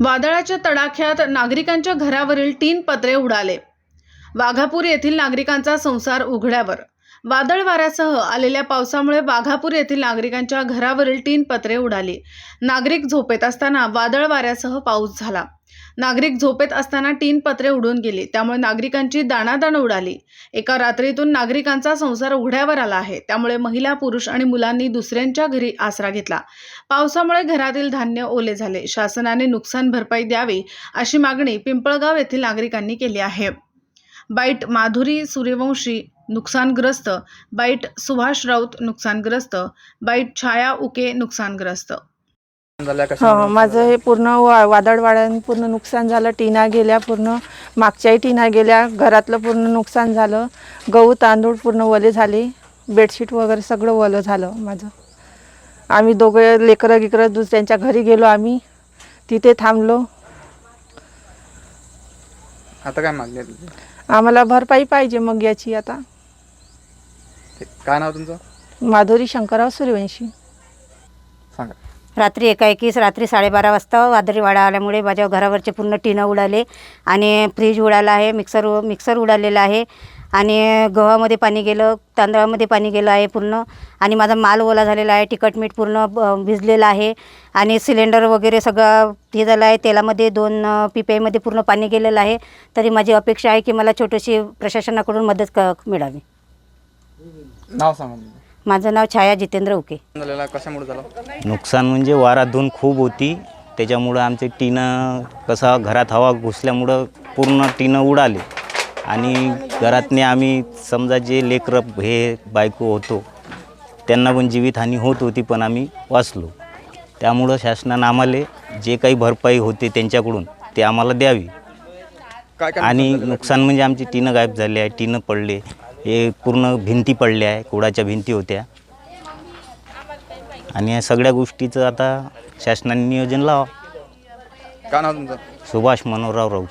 वादळाच्या तडाख्यात नागरिकांच्या घरावरील तीन पत्रे उडाले. वाघापूर येथील नागरिकांचा संसार उघड्यावर. वादळ वाऱ्यासह आलेल्या पावसामुळे वाघापूर येथील नागरिकांच्या घरावरील तीन पत्रे उडाली. नागरिक झोपेत असताना वादळ वाऱ्यासह पाऊस झाला. नागरिक झोपेत असताना तीन पत्रे उडून गेली. त्यामुळे नागरिकांची दाणादाण उडाली. एका रात्रीतून नागरिकांचा संसार उघड्यावर आला आहे. त्यामुळे महिला पुरुष आणि मुलांनी दुसऱ्यांच्या घरी आसरा घेतला. पावसामुळे घरातील धान्य ओले झाले. शासनाने नुकसान भरपाई द्यावी अशी मागणी पिंपळगाव येथील नागरिकांनी केली आहे. बाईट माधुरी सूर्यवंशी नुकसानग्रस्त. बाईट सुभाष राऊत नुकसानग्रस्त. बाईट छाया उके नुकसानग्रस्त. हो कशा माझं हे पूर्ण वा वादळ वाड्यानं पूर्ण नुकसान झालं. टिना गेल्या पूर्ण मागच्याही टिना गेल्या. घरातलं पूर्ण नुकसान झालं. गहू तांदूळ पूर्ण वले झाले. बेडशीट वगैरे सगळं वलं झालं माझं. आम्ही दोघं लेकरं गिकरं दुसऱ्यांच्या घरी गेलो आम्ही. तिथे थांबलो. आता काय मागणी आहे तुझी? आम्हाला भरपाई पाहिजे मग याची आता. ते- काय नाव तुमचं? माधुरी शंकरराव सूर्यवंशी. सांगा. रात्री एकाएकीस रात्री साडेबारा वाजता वादळी वाडा आल्यामुळे माझ्या घरावरचे पूर्ण टिनं उडाले आणि फ्रीज उडाला आहे मिक्सर मिक्सर उडालेला आहे आणि गव्हामध्ये पाणी गेलं तांदळामध्ये पाणी गेलं आहे पूर्ण आणि माझा माल ओला झालेला आहे तिखट मीठ पूर्ण भिजलेलं आहे आणि सिलेंडर वगैरे सगळं हे झालं आहे तेलामध्ये दोन अ, पिपेमध्ये पूर्ण पाणी गेलेलं आहे. तरी माझी अपेक्षा आहे की मला छोटीशी प्रशासनाकडून मदत क मिळावी. नाव सांगा. माझं नाव छाया जितेंद्र उके. झालेला कशामुळे झालं? नुकसान म्हणजे वारा धून खूप होती. त्याच्यामुळं आमचे टीनं कसा घरात हवा घुसल्यामुळं पूर्ण टीनं उडाले. आणि घरातने आम्ही समजा जे लेकरं हे बायको होतो त्यांना पण जीवितहानी होत होती पण आम्ही वाचलो. त्यामुळं शासनानं आम्हाला जे काही भरपाई होते त्यांच्याकडून ते आम्हाला द्यावी. काय काय आणि? नुकसान म्हणजे आमची टीनं गायब झाली आहे टीनं पडले. हे पूर्ण भिंती पडल्या आहे कुडाच्या भिंती होत्या. आणि या सगळ्या गोष्टीचं आता शासनाने नियोजन लावा. काय नाव तुमचं? सुभाष मनोहरराव राऊत.